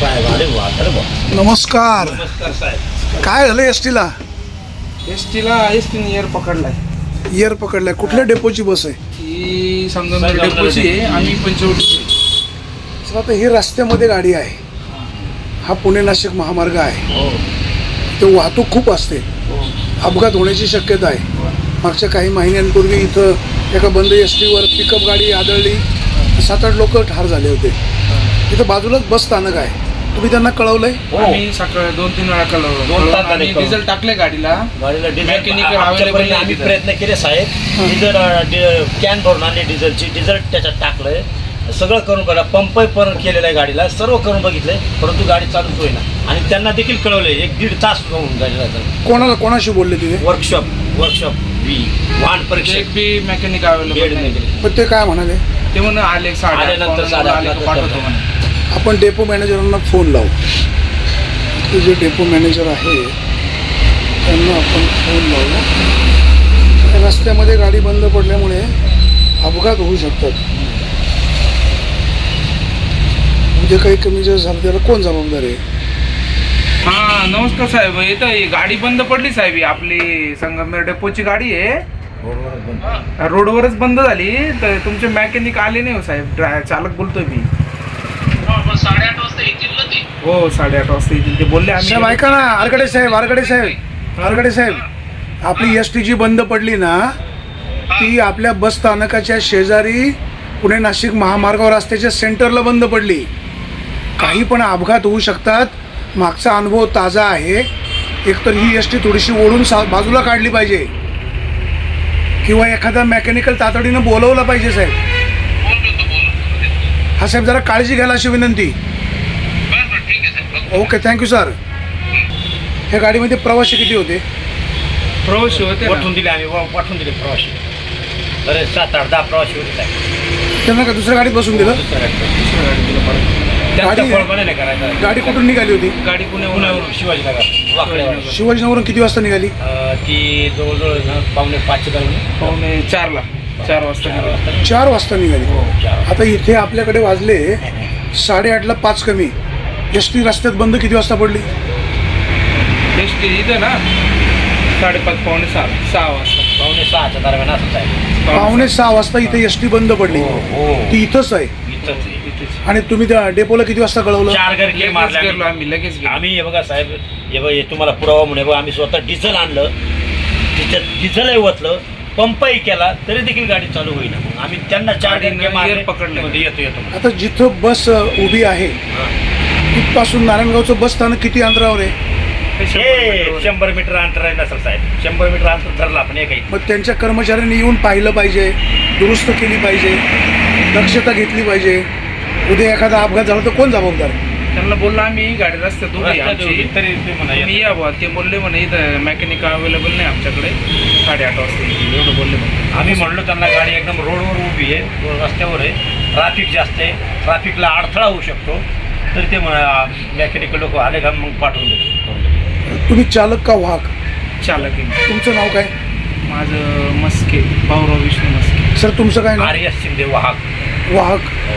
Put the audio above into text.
साहेब अरे वा अरे वा नमस्कार. नमस्कार साहेब. काय झालं एस टीला एस टीला एस टीने एअर पकडलाय. इयर पकडलाय. कुठल्या डेपोची बस आहे? ही संगमनेर संगमनेर डेपोची आहे आम्ही पंचवटी. सर आता ही रस्त्यामध्ये गाडी आहे. हा पुणे नाशिक महामार्ग आहे. हो. ते वाहतूक खूप असते. अपघात होण्याची शक्यता आहे. मागच्या काही महिन्यांपूर्वी इथं एका बंद एस टीवर पिकअप गाडी आदळली. सात आठ लोक ठार झाले होते. इथं बाजूलाच बस स्थानक आहे. तुम्ही त्यांना कळवलंय? हो. आम्ही सकाळी दोन तीन वेळा कळवलं. दोन तास झाले. डिझेल टाकले गाडीला. गाडीला डिझेल आम्ही नाही प्रयत्न केले साहेब. डिझेल डि- कॅन भरून आणले डिझेलची डिझेल त्याच्यात टाकलंय. सगळं करून बघा पंप पण केलेला आहे गाडीला. सर्व करून बघितलंय परंतु गाडी चालूच होईना. आणि त्यांना देखील कळवलंय एक दीड तास होऊन आहे कोणाला कोणाशी बोलले तिथे? वर्कशॉप वर्कशॉप बी वाहन परीक्षा एक बी मेकॅनिक बेड अवेलेबल नाही. पण ते काय म्हणाले? ते म्हणून आले साडे आल्यानंतर साडेआठला पाठवतो म्हणे आपण डेपो मॅनेजरांना फोन लावू. ते जे डेपो मॅनेजर आहे त्यांना आपण फोन लावू. रस्त्यामध्ये गाडी बंद पडल्यामुळे अपघात होऊ शकतात. म्हणजे काही कमी जास्त झालं त्याला कोण जबाबदार आहे? हा नमस्कार साहेब. इथं ही गाडी बंद पडली साहेब आपली संगमनेर डेपोची गाडी आहे. रोडवरच बंद. झाली तर तुमचे मेकॅनिक आले नाही हो साहेब. ड्राय चालक बोलतोय मी. हो साडेआठ वाजता येतील. ते बोलले साहेब आम्ही ऐका ना आरगडे साहेब आरगडे साहेब आरगडे साहेब. आपली एस टी जी बंद पडली ना ती आपल्या बस स्थानकाच्या शेजारी पुणे नाशिक महामार्गावर रस्त्याच्या सेंटरला बंद पडली. काही पण अपघात होऊ शकतात. मागचा अनुभव ताजा आहे. एकतर ही एस टी थोडीशी ओढून सा बाजूला काढली पाहिजे. किंवा एखादा मेकॅनिकल तातडीनं बोलवलं पाहिजे साहेब. हा साहेब जरा काळजी घ्यायला अशी विनंती. ओके थँक्यू सर ह्या गाडीमध्ये प्रवासी किती होते? प्रवासी होते. पाठवून दिले आम्ही वा- पाठवून दिले प्रवासी. अरे सात आठ दहा प्रवासी होते साहेब. त्यांना का दुसऱ्या गाडीत बसून दिलं? दुसऱ्या गाडीत. दुसऱ्या पडलं. त्यांचा गाडी- करायचा. गाडी कुठून निघाली होती? गाडी पुण्यावरून शिवाजी नगर वाकड्यावर. शिवाजीनगरवरून किती वाजता निघाली? अं, ती जवळजवळ पावणे पाचशे पावणे चारला. चार वाजता चार निघालो. वाजता. चार वाजता निघाली हो. आता इथे आपल्याकडे वाजले साडेआठला पाच कमी एस टी रस्त्यात बंद किती वाजता पडली एस टी इथं ना साडेपाच पावणे सहा सहा वाजता पावणे सहाच्या दरम्यान असंच आहे पावणे सहा वाजता इथे एस टी बंद पडली हो, हो. ती इथंच आहे इथंच आहे. इथेच. आणि तुम्ही त्या डेपोला किती वाजता कळवलं चार घर लगेच मारले गेलो आम्ही. आम्ही लगेच गेलो आम्ही हे बघा साहेब हे बघा हे तुम्हाला पुरावा म्हणून बघा आम्ही स्वतः डिझेल आणलं तिच्यात डिझेलही ओतलं पंपही केला तरी देखील गाडी चालू होईना. मग आम्ही त्यांना चार गाडीनं मारले gear पकडले. मध्ये येतो येतो. म्हणून. आता जिथं बस उभी आहे हा. तिथपासून नारायणगावचं बस स्थानक किती अंतरावर आहे? हे शंभर हे मीटर अंतर आहे ना सर साहेब. शंभर मीटर अंतर धरलं आपण एकही. मग त्यांच्या कर्मचाऱ्यांनी येऊन पाहिलं पाहिजे दुरुस्त केली पाहिजे दक्षता घेतली पाहिजे. उद्या एखादा अपघात झाला तर कोण जबाबदार? त्यांना बोललो आम्ही गाडी रस्त्यात उभी आहे आमची. तुम्ही या बुवा ते बोलले म्हणे इथं मेकॅनिक अवेलेबल नाही आमच्याकडे. साडेआठ वाजता येतील. एवढं बोलले म्हणे. आम्ही म्हणलो त्यांना गाडी एकदम रोडवर उभी आहे रस्त्यावर आहे. ट्रॅफिक जास्त आहे. ट्रॅफिकला अडथळा होऊ शकतो. तर ते मेकॅनिकल लोक आले का मग पाठवून देतो तुम्ही चालक का वाहक? चालक आहे तुमचं नाव काय? माझं मस्के भाऊराव विष्णू मस्के. सर तुमचं काय नाव? आर एस शिंदे वाहक. वाहक. हो.